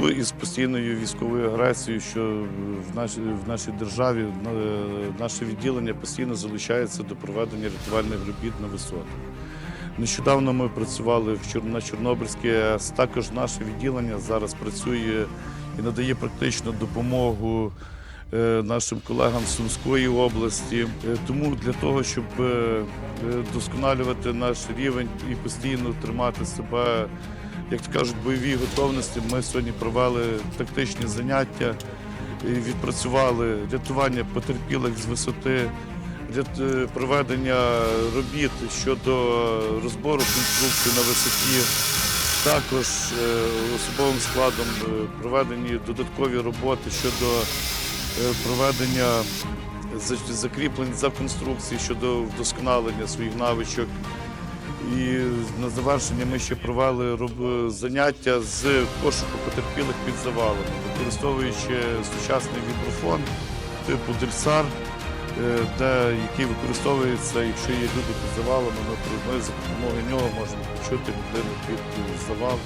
зв'язку із постійною військовою агресією, що в нашій, в нашій державі е, наше відділення постійно залучається до проведення рятувальних робіт на висотах. Нещодавно ми працювали на Чорнобильській. Також наше відділення зараз працює і надає практичну допомогу е, нашим колегам з Сумської області. Е, Тому для того, щоб досконалювати наш рівень і постійно тримати себе, як то кажуть, бойовій готовності, ми сьогодні провели тактичні заняття, і відпрацювали рятування потерпілих з висоти. рят- е, Проведення робіт щодо розбору конструкцій на висоті, також е, особовим складом е, проведені додаткові роботи щодо проведення закріплень за конструкції щодо вдосконалення своїх навичок. І на завершення ми ще провели заняття з пошуку потерпілих під завалами, використовуючи сучасний віброфон типу Дельсар, е, який використовується, якщо є люди під завалами, ми, за допомогою нього можемо почути людину під завал.